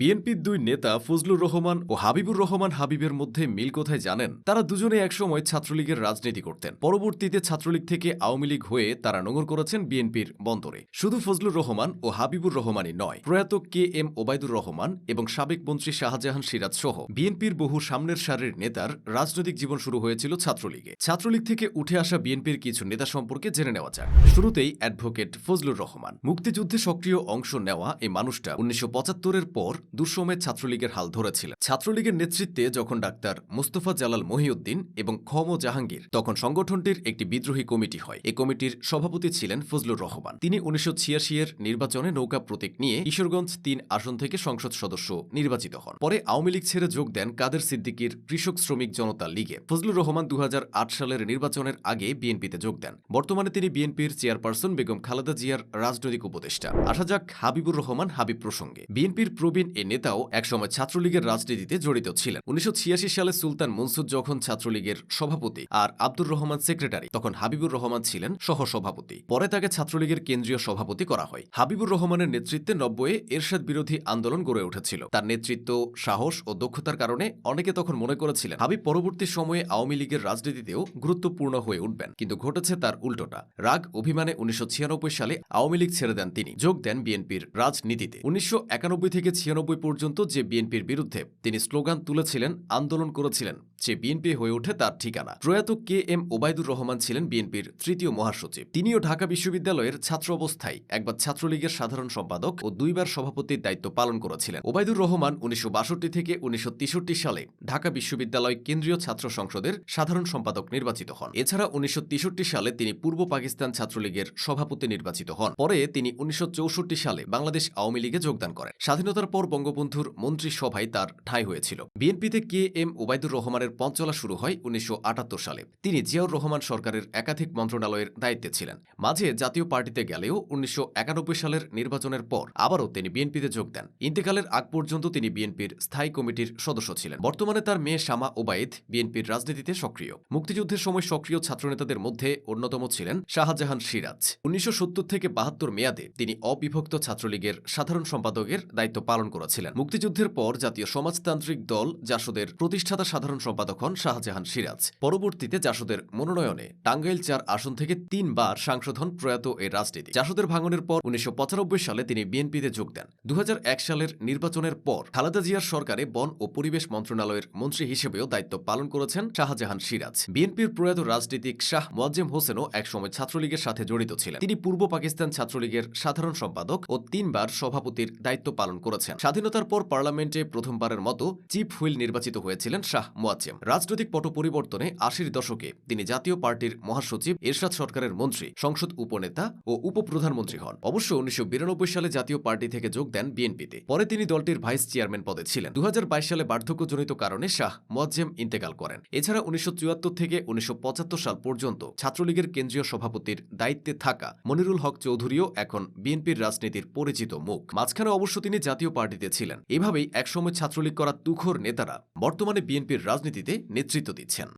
বিএনপির দুই নেতা ফজলুর রহমান ও হাবিবুর রহমান হাবিবের মধ্যে মিল কোথায় জানেন? তারা দুজনে একসময় ছাত্রলীগের রাজনীতি করতেন। পরবর্তীতে ছাত্রলীগ থেকে আওয়ামী লীগ হয়ে তারা নোঙর করেছেন বিএনপির বন্দরে। শুধু ফজলুর রহমান ও হাবিবুর রহমানই নয়, প্রয়াত কে এম ওবায়দুর রহমান এবং সাবেক মন্ত্রী শাহজাহান সিরাজ সহ বিএনপির বহু সামনের সারির নেতার রাজনৈতিক জীবন শুরু হয়েছিল ছাত্রলীগে। ছাত্রলীগ থেকে উঠে আসা বিএনপির কিছু নেতা সম্পর্কে জেনে নেওয়া যাক। শুরুতেই অ্যাডভোকেট ফজলুর রহমান। মুক্তিযুদ্ধে সক্রিয় অংশ নেওয়া এই মানুষটা উনিশশো পঁচাত্তরের পর দুঃসময়ে ছাত্রলীগের হাল ধরেছিলেন ছাত্রলীগের নেতৃত্বে যখন ডাক্তার মুস্তফা জালাল মহিউদ্দিন এবং খম জাহাঙ্গীর, তখন সংগঠনটির একটি বিদ্রোহী কমিটি হয়। এই কমিটির সভাপতি ছিলেন ফজলুর রহমান। তিনি উনিশশো এর নির্বাচনে নৌকা প্রতীক নিয়ে কিশোরগঞ্জ তিন আসন থেকে সংসদ সদস্য নির্বাচিত হন। পরে আওয়ামী লীগ ছেড়ে যোগ দেন কাদের সিদ্দিকির কৃষক শ্রমিক জনতা লীগে। ফজলুর রহমান দু হাজার আট সালের নির্বাচনের আগে বিএনপিতে যোগ দেন। বর্তমানে তিনি বিএনপির চেয়ারপারসন বেগম খালেদা জিয়ার রাজনৈতিক উপদেষ্টা। আসা যাক হাবিবুর রহমান হাবিব প্রসঙ্গে। বিএনপির প্রবীণ এ নেতাও একসময় ছাত্রলীগের রাজনীতিতে জড়িত ছিলেন। উনিশশো ছিয়াশি সালে সুলতান মনসুর যখন ছাত্রলীগের সভাপতি আর আব্দুর রহমান সেক্রেটারি, তখন হাবিবুর রহমান ছিলেন সহসভাপতি। পরে তাকে ছাত্রলীগের কেন্দ্রীয় সভাপতি করা হয়। হাবিবুর রহমানের নেতৃত্বে নব্বইয়ে এরশাদ বিরোধী আন্দোলন গড়ে উঠেছিল। তার নেতৃত্ব, সাহস ও দক্ষতার কারণে অনেকে তখন মনে করেছিলেন, হাবিব পরবর্তী সময়ে আওয়ামী লীগের রাজনীতিতেও গুরুত্বপূর্ণ হয়ে উঠবেন। কিন্তু ঘটেছে তার উল্টোটা। রাগ অভিমানে উনিশশো ছিয়ানব্বই সালে আওয়ামী লীগ ছেড়ে দেন তিনি। যোগ দেন বিএনপির রাজনীতিতে। উনিশশো একানব্বই থেকে ছিয়ানব্বই পর্যন্ত যে বিএনপির বিরুদ্ধে তিনি স্লোগান তুলেছিলেন, আন্দোলন করেছিলেন সে বিএনপি হয়ে ওঠে তার ঠিকানা। প্রয়াত কে এম ওবায়দুর রহমান ছিলেন বিএনপির তৃতীয় মহাসচিব। তিনিও ঢাকা বিশ্ববিদ্যালয়ের ছাত্র অবস্থায় একবার ছাত্রলীগের সাধারণ সম্পাদক ও দুইবার সভাপতির দায়িত্ব পালন করেছিলেন। ওবায়দুর রহমান উনিশশো থেকে উনিশশো সালে ঢাকা বিশ্ববিদ্যালয় কেন্দ্রীয় ছাত্র সংসদের সাধারণ সম্পাদক নির্বাচিত হন। এছাড়া উনিশশো তেষট্টি সালে তিনি পূর্ব পাকিস্তান ছাত্রলীগের সভাপতি নির্বাচিত হন। পরে তিনি উনিশশো চৌষট্টি সালে বাংলাদেশ আওয়ামী লীগে যোগদান করেন। স্বাধীনতার পর বঙ্গবন্ধুর মন্ত্রিসভায় তার ঠাঁই হয়েছিল। বিএনপিতে কে এম ওবায়দুর রহমানের পঞ্চলা শুরু হয় উনিশশো আটাত্তর সালে। তিনি জিয়াউর রহমান সরকারের একাধিক মন্ত্রণালয়ের দায়িত্বে ছিলেন। মাঝে জাতীয় পার্টিতে গেলেও উনিশশো একানব্বই সালের নির্বাচনের পর আবারও তিনি বিএনপিতে যোগ দেন। ইন্তেকালের আগ পর্যন্ত তিনি বিএনপির স্থায়ী কমিটির সদস্য ছিলেন। বর্তমানে তার মেয়ে শামা ওবায়েদ বিএনপির রাজনীতিতে সক্রিয়। মুক্তিযুদ্ধের সময় সক্রিয় ছাত্রনেতাদের মধ্যে অন্যতম ছিলেন শাহজাহান সিরাজ। উনিশশো সত্তর থেকে বাহাত্তর মেয়াদে তিনি অবিভক্ত ছাত্রলীগের সাধারণ সম্পাদকের দায়িত্ব পালন করেছিলেন মুক্তিযুদ্ধের পর জাতীয় সমাজতান্ত্রিক দল জাসদের প্রতিষ্ঠাতা সাধারণ সম্পাদক হন শাহজাহান সিরাজ। পরবর্তীতে জাসদের মনোনয়নে টাঙ্গাইল চার আসন থেকে তিনবার সাংসদ হন প্রয়াত এই রাজনীতি জাসদের ভাঙনের পর উনিশশো সালে তিনি বিএনপিতে যোগ দেন। দু সালের নির্বাচনের পর খালেদা জিয়ার সরকারে বন ও পরিবেশ মন্ত্রণালয়ের মন্ত্রী হিসেবেও দায়িত্ব পালন করেছেন শাহজাহান সিরাজ। বিএনপির প্রয়াত রাজনীতিক শাহ মোয়াজ্জেম হোসেনও একসময় ছাত্রলীগের সাথে জড়িত ছিলেন। তিনি পূর্ব পাকিস্তান ছাত্রলীগের সাধারণ সম্পাদক ও তিনবার সভাপতির দায়িত্ব পালন করেছেন। স্বাধীনতার পর পার্লামেন্টে প্রথমবারের মতো চিফ হুইল নির্বাচিত হয়েছিলেন শাহ মোয়াজ্জেম। রাজনৈতিক পট পরিবর্তনে আশির দশকে তিনি জাতীয় পার্টির মহাসচিব এরশাদ সরকারের মন্ত্রী, সংসদ উপনেতা ও উপপ্রধানমন্ত্রী হন। অবশ্য উনিশশো সালে জাতীয় পার্টি থেকে যোগ দেন বিএনপিতে। পরে তিনি দলটির ভাইস চেয়ারম্যান পদে ছিলেন। দুহাজার বাইশ সালে বার্ধক্যজনিত কারণে শাহ মোয়াজ্জেম ইন্তেকাল করেন। এছাড়া উনিশশো চুয়াত্তর থেকে উনিশশো পঁচাত্তর সাল পর্যন্ত ছাত্রলীগের কেন্দ্রীয় সভাপতির দায়িত্বে থাকা মনিরুল হক চৌধুরীও এখন বিএনপির রাজনীতির পরিচিত মুখ। মাঝখানে অবশ্য তিনি জাতীয় পার্টিতে ছিলেন। এভাবেই একসময় ছাত্রলীগ করা তুখোর নেতারা বর্তমানে বিএনপির রাজনীতিতে নেতৃত্ব দিচ্ছেন।